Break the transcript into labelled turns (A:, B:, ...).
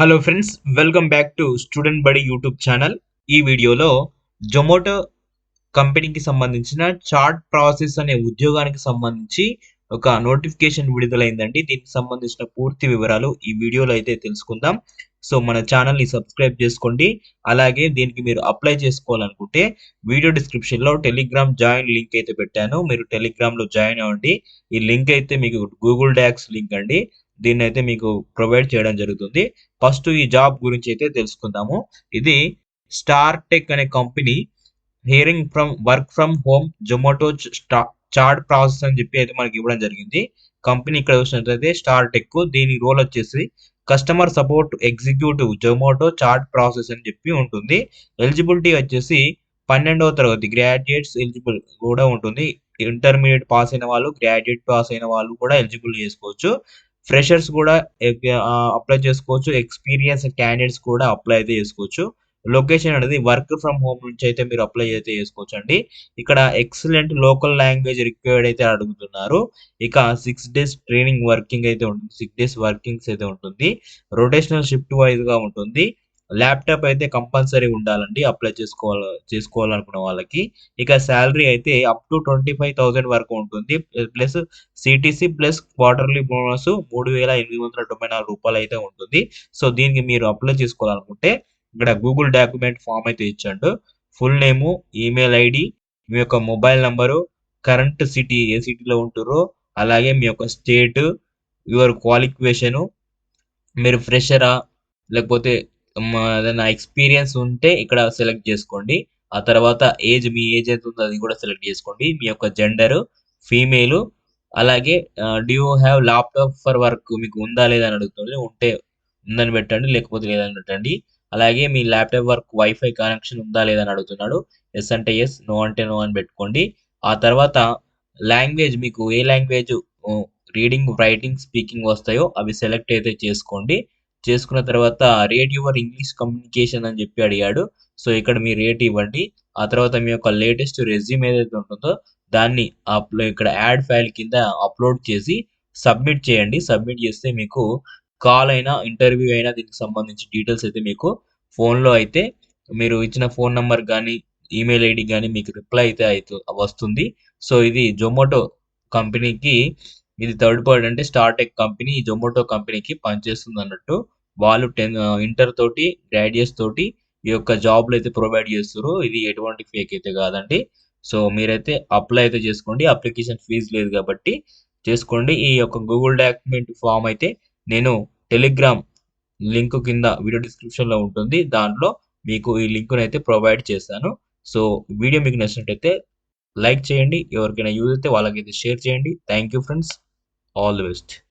A: Hello friends welcome back to student Badi YouTube channel ఈ వీడియోలో జొమాటో కంపెనీకి సంబంధించిన చార్ట్ ప్రాసెస్ అనే ఉద్యోగానికి సంబంధించి ఒక నోటిఫికేషన్ విడుదలైందండి. దీనికి సంబంధించిన పూర్తి వివరాలు ఈ వీడియోలో అయితే తెలుసుకుందాం. సో మన ఛానల్ని సబ్స్క్రైబ్ చేసుకోండి. అలాగే దీనికి మీరు అప్లై చేసుకోవాలనుకుంటే వీడియో డిస్క్రిప్షన్లో టెలిగ్రామ్ జాయిన్ లింక్ అయితే పెట్టాను. మీరు టెలిగ్రామ్లో జాయిన్ అవ్వండి. ఈ లింక్ అయితే మీకు గూగుల్ డాక్స్ లింక్ అండి. దీన్ని అయితే మీకు ప్రొవైడ్ చేయడం జరుగుతుంది. ఫస్ట్ ఈ జాబ్ గురించి అయితే తెలుసుకుందాము. ఇది స్టార్ టెక్ అనే company. Hiring from work from home Zomato chat process అని చెప్పి అయితే మనకి ఇవ్వడం జరిగింది. కంపెనీ ఇక్కడ చూసినట్లయితే స్టార్ టెక్ దీని రోల్ వచ్చేసి customer support executive Zomato chat process అని చెప్పి ఉంటుంది. ఎలిజిబిలిటీ వచ్చేసి పన్నెండవ తరగతి గ్రాడ్యుయేట్స్ ఎలిజిబుల్ కూడా ఉంటుంది. ఇంటర్మీడియట్ పాస్ అయిన వాళ్ళు గ్రాడ్యుయేట్ పాస్ అయిన వాళ్ళు కూడా ఎలిజిబుల్ చేసుకోవచ్చు. ఫ్రెషర్స్ కూడా అప్లై చేసుకోవచ్చు. ఎక్స్పీరియన్స్ క్యాండిడేట్స్ కూడా అప్లై అయితే చేసుకోవచ్చు. లొకేషన్ అనేది వర్క్ ఫ్రమ్ హోమ్ నుంచి అయితే మీరు అప్లై అయితే చేసుకోవచ్చు అండి ఇక్కడ ఎక్సలెంట్ లోకల్ లాంగ్వేజ్ రిక్వైర్డ్ అయితే అడుగుతున్నారు. ఇక సిక్స్ డేస్ ట్రైనింగ్ వర్కింగ్ అయితే ఉంటుంది. సిక్స్ డేస్ వర్కింగ్స్ అయితే ఉంటుంది. రొటేషనల్ షిఫ్ట్ వైజ్గా ఉంటుంది. ల్యాప్టాప్ అయితే కంపల్సరీ ఉండాలండి అప్లై చేసుకోవాలి చేసుకోవాలనుకున్న వాళ్ళకి. ఇక శాలరీ అయితే up to twenty five thousand వరకు ఉంటుంది. Plus CTC plus quarterly bonus మూడు వేల ఎనిమిది వందల తొంభై నాలుగు రూపాయలు అయితే ఉంటుంది. సో దీనికి మీరు అప్లై చేసుకోవాలనుకుంటే ఇక్కడ గూగుల్ డాక్యుమెంట్ ఫామ్ అయితే ఇచ్చాడు. ఫుల్ నేము ఈమెయిల్ ఐడి మీ యొక్క మొబైల్ నంబరు కరెంట్ సిటీ ఏ సిటీలో ఉంటుర్రో అలాగే మీ యొక్క స్టేట్ యువర్ క్వాలిఫికేషను మీరు ఫ్రెషరా లేకపోతే ఏదైనా ఎక్స్పీరియన్స్ ఉంటే ఇక్కడ సెలెక్ట్ చేసుకోండి. ఆ తర్వాత ఏజ్ మీ ఏజ్ ఎంత ఉందో అది కూడా సెలెక్ట్ చేసుకోండి. మీ యొక్క జెండర్ ఫీమేల్ అలాగే do have laptop for work మీకు ఉందా లేదా అని అడుగుతుంది ఉంటే ఉందని పెట్టండి లేకపోతే లేదని పెట్టండి. అలాగే మీ ల్యాప్టాప్ వర్క్ వైఫై కనెక్షన్ ఉందా లేదా అని అడుగుతున్నాడు. ఎస్ అంటే ఎస్ నో అంటే నో అని పెట్టుకోండి. ఆ తర్వాత లాంగ్వేజ్ మీకు ఏ లాంగ్వేజ్ రీడింగ్ రైటింగ్ స్పీకింగ్ వస్తాయో అవి సెలెక్ట్ అయితే చేసుకోండి. చేసుకున్న తర్వాత రేట్ యువర్ ఇంగ్లీష్ కమ్యూనికేషన్ అని చెప్పి అడిగాడు. సో ఇక్కడ మీ రేట్ ఇవ్వండి. ఆ తర్వాత మీ యొక్క లేటెస్ట్ రెజ్యూమ్ ఏదైతే ఉంటుందో దాన్ని ఇక్కడ యాడ్ ఫైల్ కింద అప్లోడ్ చేసి సబ్మిట్ చేయండి. సబ్మిట్ చేస్తే మీకు కాల్ అయినా ఇంటర్వ్యూ అయినా దీనికి సంబంధించి డీటెయిల్స్ అయితే మీకు ఫోన్లో అయితే మీరు ఇచ్చిన ఫోన్ నెంబర్ కానీ ఈమెయిల్ ఐడి కానీ మీకు రిప్లై అయితే అయితే వస్తుంది. సో ఇది జొమాటో కంపెనీకి ఇది థర్డ్ పార్టీ అంటే స్టార్టెక్ కంపెనీ ఈ జొమాటో కంపెనీకి పనిచేస్తుంది అన్నట్టు వాళ్ళు టెన్ ఇంటర్ తోటి గ్రాడ్యుయేట్స్ తోటి ఈ యొక్క జాబ్లు అయితే ప్రొవైడ్ చేస్తారు ఇది ఎటువంటి ఫేక్ అయితే కాదండి. సో మీరైతే అప్లై అయితే చేసుకోండి. అప్లికేషన్ ఫీజు లేదు కాబట్టి చేసుకోండి. ఈ యొక్క గూగుల్ డాక్యుమెంట్ ఫామ్ అయితే నేను టెలిగ్రామ్ లింక్ కింద వీడియో డిస్క్రిప్షన్లో ఉంటుంది. దాంట్లో మీకు ఈ లింక్ను అయితే ప్రొవైడ్ చేశాను సో వీడియో మీకు నచ్చినట్టయితే లైక్ చేయండి. ఎవరికైనా యూజ్ అయితే వాళ్ళకైతే షేర్ చేయండి. Thank you friends almost